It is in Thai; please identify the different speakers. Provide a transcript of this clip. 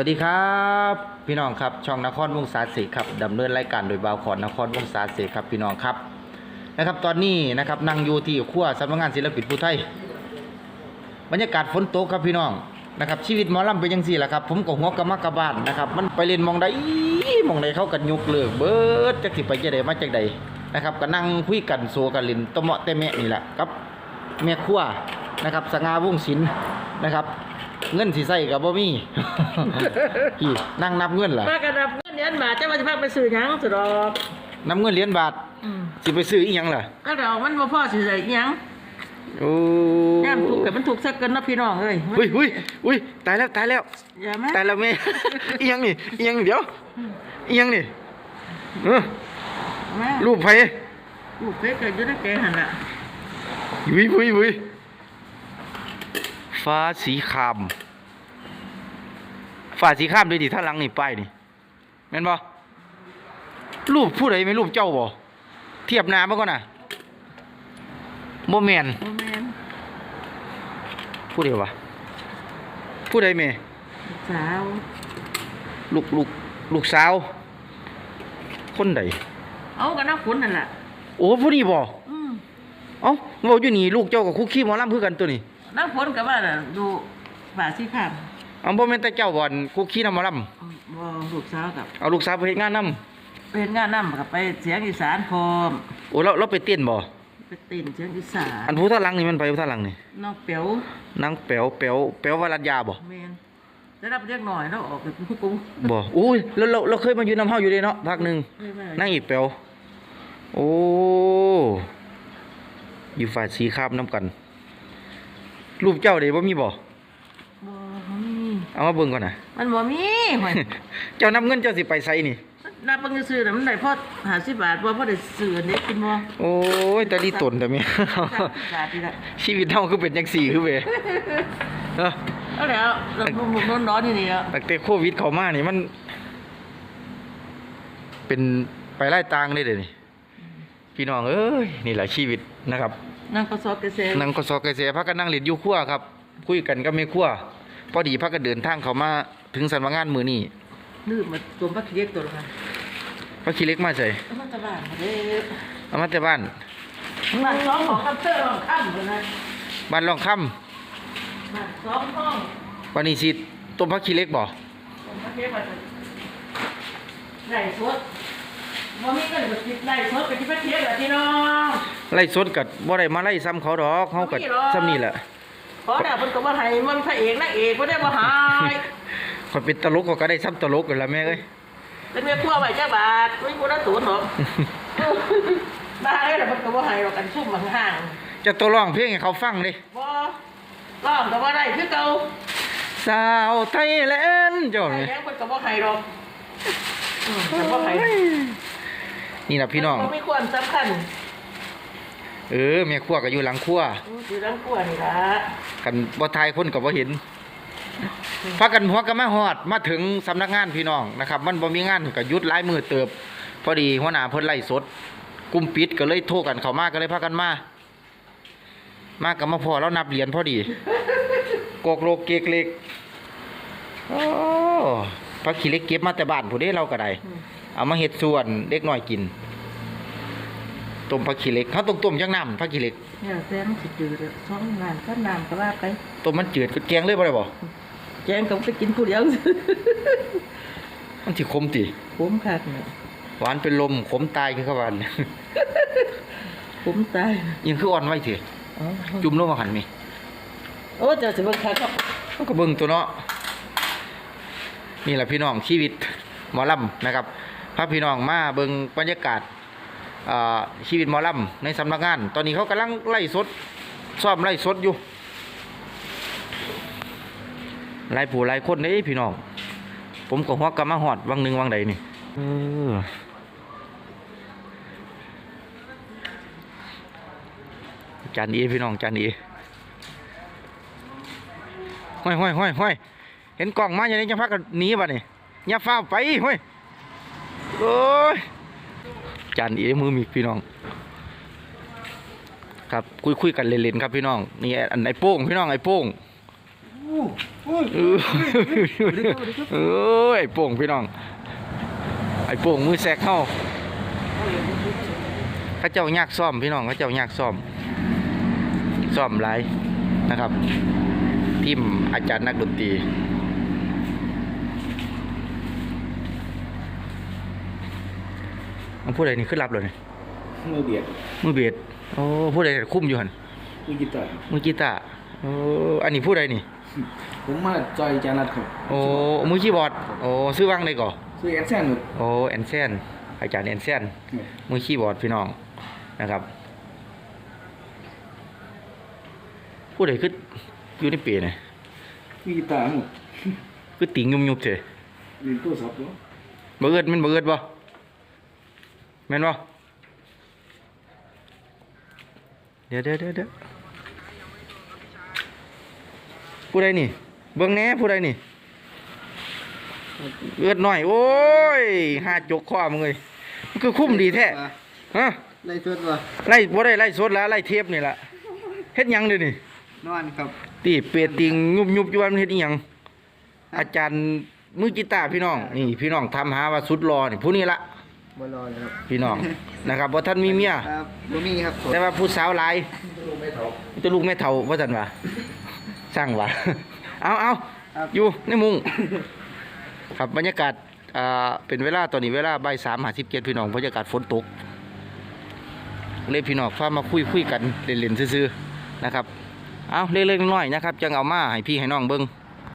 Speaker 1: วัสดีครับ พี่น้องครับช่องนครวงศาสีครับดำเนินรายการโดยบ่าวขอนนครวงศาสีครับพี่น้องครับนะครับตอนนี้นะครับนั่งอยู่ที่ขั้วสำนักงานศิลปินผู้ไทยบรรยากาศฝนตกครับพี่น้องนะครับชีวิตหมอลำเป็นยังสี่ละครับ ผมก็หัวกระมักกระบานนะครับมันไปเล่นมองใดมองใดเข้ากันยุกเลิกเบิดจักสิไปจะใดมาจากใดนะครับก็นั่งคุยกันโซกันลินตะเมาะแต่แม่นี่แหละครับแม่ครัวนะครับสง่าวงศิลป์นะครับ เงินสิใส่กับบ่มีพี่นั่งนับเงินล่ะ
Speaker 2: มากระดับเงินเหรียญบาทจะมาจะพาไปซื้อหยังสุดดอก
Speaker 1: นับเงินเหรียญบาทสิไปซื้ออีหยังล่ะ
Speaker 2: ก็ดอกมันบ่พอสิใส่อิหยัง
Speaker 1: โอ้
Speaker 2: ย่ามถูกแต่มันถูกสักเกินเนาะพี่น้องเอ้ย
Speaker 1: อุ้ยอุ้ยอุ้ยตายแล้วตายแล้ว
Speaker 2: อย่ามา
Speaker 1: ตายแล้วแม่ อีหยังนี่อีหยังเดี๋ยวอีหยังนี่เออ
Speaker 2: มา
Speaker 1: รูปไผ
Speaker 2: ลูกเพชรก็อยู่ในแกหั่นล่ะ
Speaker 1: วุ้ยวุ้ยวุ้ย ฟ้าสีครามฟ้าสีครามด้วยดิท่าหลังนี่ป้ายนี่แม่นบ่รูปผู้ใดไม่รูปเจ้าบ่เทียบหน้ามาก่อนน่ะบ่แม่น
Speaker 2: บ่แม่น
Speaker 1: ผู้ใดวะผู้ใดแม่
Speaker 2: ลูกสาว
Speaker 1: ลูกลูกลูกสาว คนใด
Speaker 2: เอากันน้ำฝนนั่นล่ะ
Speaker 1: โอ้ผู้นี้บ่
Speaker 2: อืม
Speaker 1: เอ้าเว้าอยู่นี่ลูกเจ้ากับคุกขี้หมอลำคือกันตัวนี้
Speaker 2: น้ำฝนก็ว่าน่ะดูฝาสีขาม
Speaker 1: เอาบ่แม่นแต่เจ้าบ่อนคุกขี้นำหมอล
Speaker 2: บ่ลูกสาวกับำ
Speaker 1: เอาลูกสาวไปเฮ็ดงานนำ
Speaker 2: ไปเฮ็ดงานนำกับไปเสียงอีสานพร้อม
Speaker 1: โอ้เราเราไปเต้นบ่
Speaker 2: ไปเต้นเสียงอีสาน
Speaker 1: อันผู้ท่าหลังนี่มันไปผู้ท่าหลังนี่
Speaker 2: น้องเปียวนา
Speaker 1: งแป๋วแป๋วแป๋ววรัญญาบ่
Speaker 2: แม่นได้รับเรียกหน่อยแล้วออกเป็นผู้กง
Speaker 1: บ่อุ้ยเราเราเราเคยมาอยู่นำเฮาอยู่เด้เนาะภาคหนึง
Speaker 2: ไม่ไม่
Speaker 1: นางอีกแป๋วโอ้ อยู่ฝ่ายสีคราบนํกัน รูปเจ้าเด้บ่มีบ่
Speaker 2: บ่มี
Speaker 1: เอามาเบิ่งก่อนน่ะ
Speaker 2: มันบ่มีห่วย
Speaker 1: เจ้านำเงินเจ้าสิไปไสนี่
Speaker 2: นับเบิ่งซื่อๆน่ะมันได้พอ50บาทบ่พอได้ซื้ออันนี้กินบ่
Speaker 1: โอ้ยแต่ดีตนแต่เมีย
Speaker 2: 30บาทนี่ล่ะ
Speaker 1: ชีวิตเฮาคือเป็นจังสี่คือเว้ยเออ
Speaker 2: เอาแล้วเรามุมๆร้อนๆนี่นี่อะ
Speaker 1: ตั้งแต่โควิดเข้ามานี่มัน เป็นไปไล่ตางเลยเดี๋ยวนี้พี่น้องเอ้ยนี่แหละชีวิตนะครับ
Speaker 2: นั่งก็ซอกกระเซ
Speaker 1: นั่งกสอกเกษพักกันนั่งเล่นอยู่ครัวครับ คุยกันก็ไม่ครัวพอดีพักกันเดินทางเข้ามาถึงสันวางานมือนี่
Speaker 2: ลืมมาตัวพักเรียกตัวละค่ะ
Speaker 1: พักขี้เล็กมาใส่
Speaker 2: เอามาตะบ้านมาเด้
Speaker 1: เอามาแต่บ้าน
Speaker 2: บ้านสองของคัพเตอร์ของค่ำพุ่นนะ
Speaker 1: บ้านรองค่
Speaker 2: บ้านสองห้องำ
Speaker 1: วันนี้สิต้มพักขี้เล็กบ่
Speaker 2: ผมพักเรียกว่าจะไล่สด บ่มีเงินบ่ติดไล่สดไปที่พักเรียกล่ะพี่น้อง
Speaker 1: ไล่สดกัดบ่ได้มาไล่ซ้ำเขาดอกเขากัด
Speaker 2: บ่มีหรอก
Speaker 1: ซ้ำนี่แหละ
Speaker 2: ขอดาเพิ่นก็บ่ให้มันพระเอกนางเอกบ่ได้บ่หาย
Speaker 1: คนเป็นตลกเขาก็ได้ซ้ำตลกกันละแม่เอ้ย
Speaker 2: เป็นเมียครัวไว้จักบาทไม่บ่ได้ตูนหรอกบ้าเอ้ยแล้วเพิ่นก็บ่ให้หรอกกันซุ่มห่างๆ
Speaker 1: จะตัวร้องเพลงให้เขาฟังดิ
Speaker 2: บ่ร้องก็บ่ได้คือเก่า
Speaker 1: สาวไทยแลนด์เจ้า
Speaker 2: ไอ้
Speaker 1: นี่
Speaker 2: แม่งเพิ่นก็บ่ให้ดอกอืมแต่บ่ให้
Speaker 1: นี่นะพี่น้อง
Speaker 2: บ่มีความสำคัญ
Speaker 1: เออแม่ครัวก็อยู่หลังครัว
Speaker 2: อยู่ดังกลัวนี่ล่ะ
Speaker 1: กันบ่ทายคนก็บ่เห็นพากันหัวก็มาฮอดมาถึงสำนักงานพี่น้องนะครับ มันบ่มีงานก็หยุดหลายมือเติบ พอดีหัวหน้าเพิ่นไล่สดกลุ่มปิดก็เลยโทรกันเข้ามาก็เลยพากันมา มากับมาพอแล้วนับเหรียญพอดีกกโลกเกกเล็กโอ้พักขี้เล็กเก็บมาแต่บ้านผู้เด้เราก็ได้
Speaker 2: อืม
Speaker 1: เอามาเห็ดส่วนเด็กน้อยกินต้มผักขี้เหล็กเขาต้องต้มจังน้ำผักขี้เหล็ก
Speaker 2: เนี่ยแต่มันสิจืดอะสองน้ำก็น้ำก็ว่าไป
Speaker 1: ต้มมันจืดก็แกงเลยบ่ได้บ่
Speaker 2: แกงก็ไปกินผู้เดียว
Speaker 1: มันสิขมติ
Speaker 2: ผมคักเนี่ย
Speaker 1: หวานเป็นลมขมตายคือเขาว่า
Speaker 2: ผมตาย
Speaker 1: ยังคืออ่อนไว้เถอะ
Speaker 2: อ๋อ
Speaker 1: จุ่มลงมาหันมี
Speaker 2: โอ้เจ้าสิเบิ่งคักครับ
Speaker 1: มันก็เบิ่งตัวเนาะนี่แหละพี่น้องชีวิตหมอลำนะครับ พาพี่น้องมาเบิ่งบรรยากาศชีวิตมอลำในสำนักงาน ตอนนี้เขากำลังไล่สดซ้อมไล่สดอยู่หลายผู้หลายคนเด้พี่น้อง ผมก็หัวกำมาหอดวังหนึ่งวังใดนี่จานดีพี่น้องจานดีห้อยห้อยห้อยห้อยเห็นกล่องมาอย่างนี้จะพักกันหนีบ่นี่อย่าฟ้าไปห้อย โอ้ยจานดีมือมีพี่น้อง ครับคุยคุยกันเล่นๆครับพี่น้องนี่อันไอ้โป้งพี่น้องไอ้โป้งเออเออไอ้โป่งพี่น้อง ไอ้โป่งมือแซกเข้าข้าเจ้ายากซ่อมพี่น้องข้าเจ้ายากซ่อมซ่อมหลายนะครับทีมอาจารย์นักดนตรี มันพูดอะไรนี่ขึ้นรับเลยนี่
Speaker 3: มือเบียด
Speaker 1: มือเบียดโอ้พูดอะไรคุ้มอยู่หัน
Speaker 3: มือกีตาร์
Speaker 1: มือกีตาร์โอ้อันนี้พูดอะไรนี่
Speaker 3: ผมมาจอยจานัดครับ
Speaker 1: โอ้มือคีย์บอร์ดโอ้ซื้อวางได้ก่อ
Speaker 3: ซื้อแอนแซนครับ
Speaker 1: โอ้แอนเซนอาจารย์แอนเซนมือคีย์บอร์ดพี่น้องนะครับ ผู้ใดคืออยู่ในเปียเนี่ย
Speaker 3: มือกีตาร์หมด
Speaker 1: คือติ่งยุบยุบๆเถอะ
Speaker 3: เรียนตัวสับเนาะ
Speaker 1: บ่เอิดมันบ่เอิดบ่ แม่นบ่เดี๋ยวเดี๋ยวเดี๋ยวเดี๋ยวผู้ใดนี่ เบิ่งแหน่ผู้ใดนี่เอิดหน่อย โอ้ยหาจกข้อมึงเอ้ยมันคือคุ้มดีแท้ฮะ
Speaker 3: ในชุดวะ
Speaker 1: ไล่บ่ได้ไล่สดแล้วไล่เทปนี่ล่ะเฮ็ดหยังเด้อนี่
Speaker 3: นอนครับ
Speaker 1: ตีเปียติงยุบยุบอยู่ว่ามันเฮ็ดอีหยังอาจารย์มือกีตาร์พี่น้อง นี่ พี่น้องทำหาว่าสุดรอนี่ผู้นี้ละ
Speaker 3: บอลเลยครับ
Speaker 1: พี่น้องนะครับบ่ท่านมีเมีย
Speaker 3: ครับบ่มีครับ
Speaker 1: แต่ว่าผู้สาวหลายมีแต่ลูกแม่เฒ่าว่าซั่นว่าสร้างว่าเอาเอาอยู่ในมุงครับบรรยากาศอ่าเป็นเวลาตอนนี้เวลาบ่าย3 57พี่น้องบรรยากาศฝนตกเลยพี่น้องฟ้ามาคุยคุยกันเล่นๆซื่อๆนะครับเอาเล็กๆน้อยๆนะครับจังเอามาให้พี่ให้น้องเบิ่ง